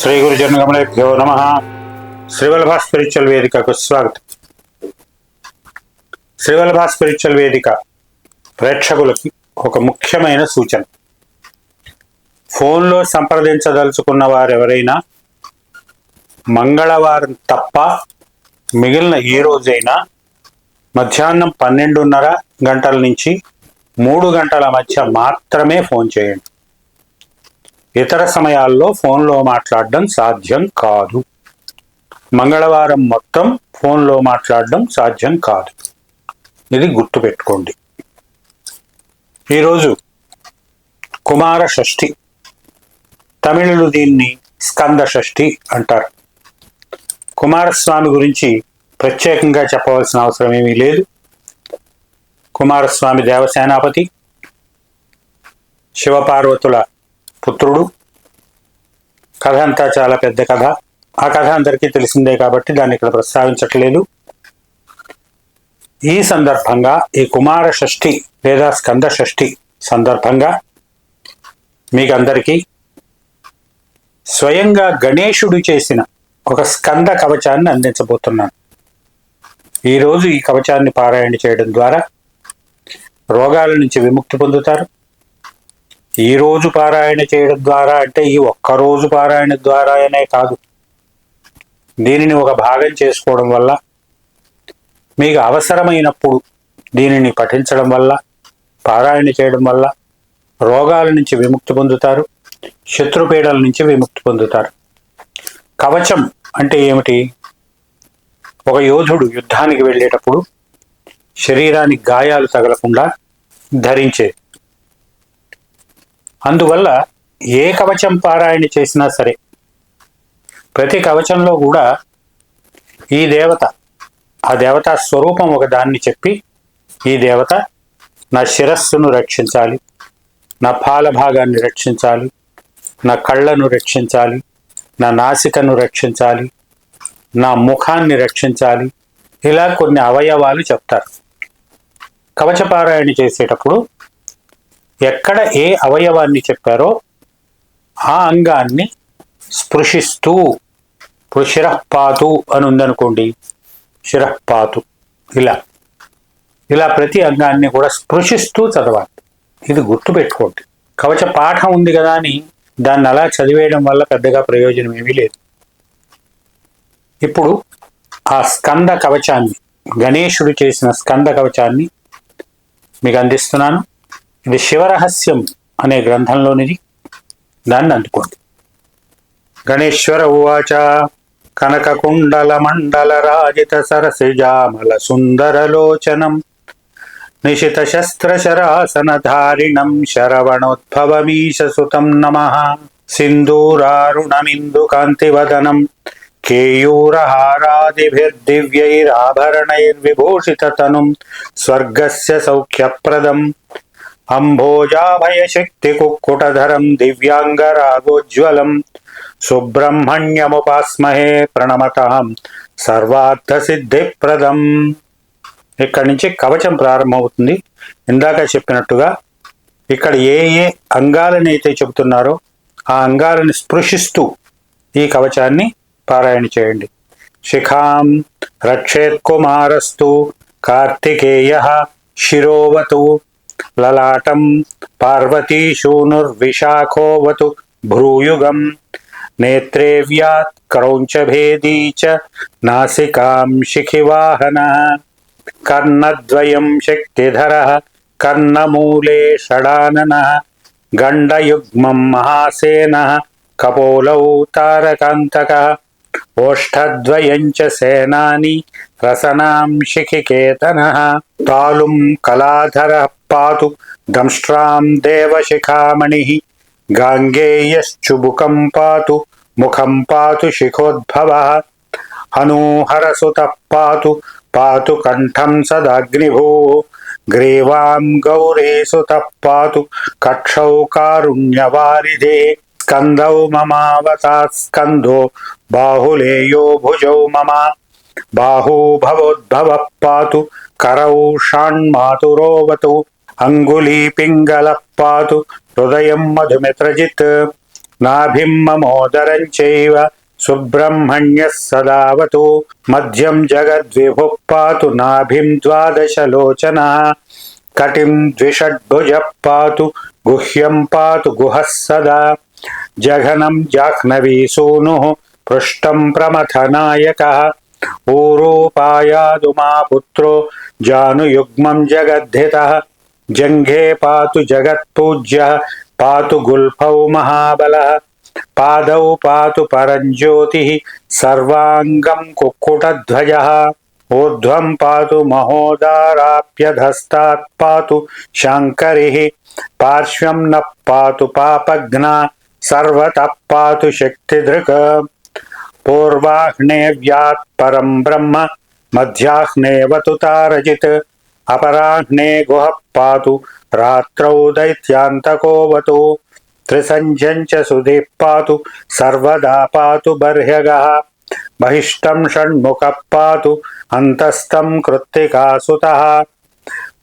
శ్రీ గురుజనగమనేభ్యో నమ. శ్రీవల్లభ స్పిరిచువల్ వేదికకు స్వాగతం. శ్రీవల్లభ స్పిరిచువల్ వేదిక ప్రేక్షకులకి ఒక ముఖ్యమైన సూచన. ఫోన్లో సంప్రదించదలుచుకున్న వారు ఎవరైనా మంగళవారం తప్ప మిగిలిన ఏ రోజైనా మధ్యాహ్నం పన్నెండున్నర గంటల నుంచి మూడు గంటల మధ్య మాత్రమే ఫోన్ చేయండి. ఇతర సమయాల్లో ఫోన్లో మాట్లాడడం సాధ్యం కాదు. మంగళవారం మొత్తం ఫోన్లో మాట్లాడడం సాధ్యం కాదు. ఇది గుర్తుపెట్టుకోండి. ఈరోజు కుమార షష్ఠి. తమిళులు దీన్ని స్కంద షష్ఠి అంటారు. కుమారస్వామి గురించి ప్రత్యేకంగా చెప్పవలసిన అవసరం ఏమీ లేదు. కుమారస్వామి దేవసేనాపతి శివపార్వతుల పుత్రుడు. కథ అంతా చాలా పెద్ద కథ. ఆ కథ అందరికీ తెలిసిందే కాబట్టి దాన్ని ఇక్కడ ప్రస్తావించట్లేదు. ఈ సందర్భంగా ఈ కుమార షష్ఠి లేదా స్కంద షష్ఠి సందర్భంగా మీకందరికీ స్వయంగా గణేశుడు చేసిన ఒక స్కంద కవచాన్ని అందించబోతున్నాను. ఈరోజు ఈ కవచాన్ని పారాయణ చేయడం ద్వారా రోగాల నుంచి విముక్తి పొందుతారు. ఈ రోజు పారాయణ చేయడం ద్వారా అంటే ఈ ఒక్క రోజు పారాయణ ద్వారానే కాదు. దీనిని ఒక భాగం చేసుకోవడం వల్ల మీకు అవసరమైనప్పుడు దీనిని పఠించడం వల్ల పారాయణ చేయడం వల్ల రోగాల నుంచి విముక్తి పొందుతారు శత్రుపీడల నుంచి విముక్తి పొందుతారు. కవచం అంటే ఏమిటి? ఒక యోధుడు యుద్ధానికి వెళ్ళేటప్పుడు శరీరానికి గాయాలు తగలకుండా ధరించేది. అందువల్ల ఏ కవచం పారాయణ చేసినా సరే ప్రతి కవచంలో కూడా ఈ దేవత ఆ దేవత స్వరూపం ఒక దాన్ని చెప్పి ఈ దేవత నా శిరస్సును రక్షించాలి నా పాల భాగాన్ని రక్షించాలి నా కళ్ళను రక్షించాలి నా నాసికను రక్షించాలి నా ముఖాన్ని రక్షించాలి ఇలా కొన్ని అవయవాలు చెప్తారు. కవచపారాయణ చేసేటప్పుడు ఎక్కడ ఏ అవయవాన్ని చెప్పారో ఆ అంగాన్ని స్పృశిస్తూ ఇప్పుడు శిరఃపాతు అని ఉందనుకోండి శిరఃపాతు ఇలా. ఇలా ప్రతి అంగాన్ని కూడా స్పృశిస్తూ చదవాలి. ఇది గుర్తుపెట్టుకోండి కవచ పాఠం ఉంది కదా అని దాన్ని అలా చదివేయడం వల్ల పెద్దగా ప్రయోజనం ఏమీ లేదు. ఇప్పుడు ఆ స్కంద కవచాన్ని గణేశుడు చేసిన స్కంద కవచాన్ని మీకు అందిస్తున్నాను. ఇది శివరహస్యం అనే గ్రంథంలోనిది దాన్ని అందుకోండి గణేశ్వర ఉవాచ కనకకుండల మండల రాజిత సరసిజామల సుందరలోచనం నిశిత శస్త్రశరాసన ధారిణం శరవణోద్భవమీశ నమ సింధూరారుణమిందుకాంతివదనం కేయూరహారాదిభిర్దివ్యైరాభరణైర్విభూషితతనుం స్వర్గస్య సౌఖ్యప్రదం అంభోజాభయశక్తికుక్కుటధరం దివ్యాంగరాగోజ్వలం సుబ్రహ్మణ్యముపాస్మహే ప్రణమతాం సర్వార్థసిద్ధిప్రదం ఇక్కడి నుంచి కవచం ప్రారంభమవుతుంది. ఇందాక చెప్పినట్టుగా ఇక్కడ ఏ ఏ అంగాలని అయితే చెబుతున్నారో ఆ అంగాలను స్పృశిస్తూ ఈ కవచాన్ని పారాయణ చేయండి. శిఖాం రక్షేత్ కుమారస్తు కార్తికేయ శిరోవతు లలాటం పార్వతీశూనుర్విశాఖోవతు భ్రూయుగం నేత్రే వ్యాత్ క్రౌంచభేదీ చ నాసికాం శిఖివాహన కర్ణద్వయం శక్తిధర కర్ణమూలే షడానన గండయుగ్మం మహాసేన కపోలౌ తారకాంతక ఓష్ఠద్వయం చ సేనాని రసనాం శిఖికేతన తాళుం కళాధర పాతు దంష్ట్రాం దేవశిఖామణి గాంగేయశ్చుబుకం పాతు ముఖం పాతు శిఖోద్భవ హనూహరసుత పాతు పాతు కంఠం సదాగ్నిభూ గ్రీవాం గౌరీసుత పాతు కక్షౌ కారుణ్యవారిధే స్కందౌ మమావతా స్కందో బాహులేయో భుజౌ మమ బాహూ భవోద్భవ పాతు కరౌ షాణ్మాతురోవతు అంగుళీ పింగళ పాతు హృదయం మధుమిత్రజిత్. నాభిం మమోదరం చైవ సుబ్రహ్మణ్య సదావతు. మధ్యం జగద్విభు పాతు నాభిం ద్వాదశలోచన. కటిం ద్విషడ్భుజ పాతు గుహ్యం పాతు గుహः సదా. జఘనం జాహ్నవీ సూను పృష్టం ప్రమథనాయక ఊరోపాయాదు మా పుత్రో జానుయుగ్మం జగద్ధిత. జంఘే పాతు జగత్పూజ్య పాతు గుల్ఫౌ మహాబల పాదౌ పాతు పరంజ్యోతి సర్వాంగం కుక్కుటధ్వజ ఊర్ధ్వం పాతు మహోదారాప్యధస్తాత్ పాతు శంకరి పార్శ్వం న పాతు పాపఘ్న సర్వత పాతు శక్తిదృక్ పూర్వాహ్నేవ్యాత్ పరం బ్రహ్మ మధ్యాహ్నేవతు తారజిత్ అపరాహ్నే గుహ పాతు రాత్రౌ దైత్యాంతకోవతు త్రిసంధ్యం చ సుదీః పాతు సర్వదా పాతు బర్హ్యగः బహిష్టం షణ్ముఖ పాతు అంతస్థం కృత్తికాసుతः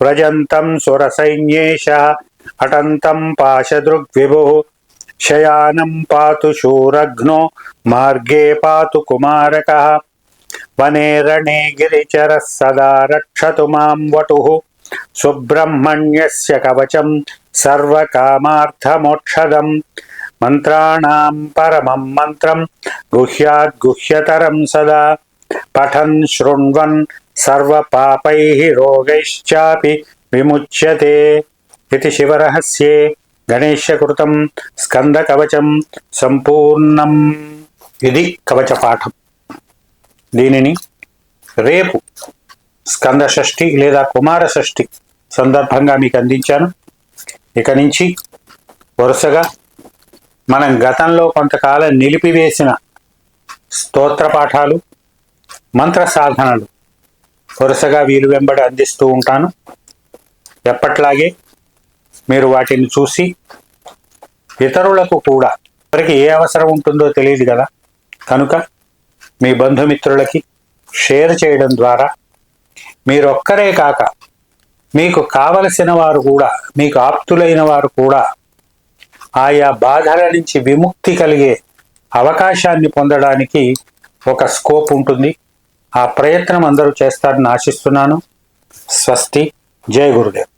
వ్రజంతం సురసైన్యేష అటంతం పాశదృగ్విభుः శయానం పాతు శూరఘ్నో మార్గే పాతు కుమారకः వనే రణే గిరిచరः సదా రక్షతు మాం వటుः సుబ్రహ్మణ్యస్య కవచం సర్వకామార్థమోక్షదం మంత్రాణాం పరమం మంత్రం గుహ్యాద్గుహ్యతరం సదా పఠన్ శృణ్వన్ సర్వపాపైః రోగైశ్చాపి విముచ్యతే ఇది శివరహస్యే గణేశకృతం స్కందకవచం సంపూర్ణం ఇది కవచ పాఠం దీనిని రేపు స్కంద షష్ఠి లేదా కుమార షష్ఠి సందర్భంగా మీకు అందించాను. ఇక నుంచి వరుసగా మనం గతంలో కొంతకాలం నిలిపివేసిన స్తోత్ర పాఠాలు మంత్ర సాధనలు వరుసగా వీలు వెంబడి అందిస్తూ ఉంటాను. ఎప్పట్లాగే మీరు వాటిని చూసి ఇతరులకు కూడా ఎవరికి ఏ అవసరం ఉంటుందో తెలియదు కదా. కనుక మీ బంధుమిత్రులకి షేర్ చేయడం ద్వారా మీరొక్కరే కాక మీకు కావలసిన వారు కూడా మీకు ఆప్తులైన వారు కూడా ఆయా బాధల నుంచి విముక్తి కలిగే అవకాశాన్ని పొందడానికి ఒక స్కోప్ ఉంటుంది. ఆ ప్రయత్నం అందరూ చేస్తారని ఆశిస్తున్నాను. స్వస్తి. జయ గురుదేవ్.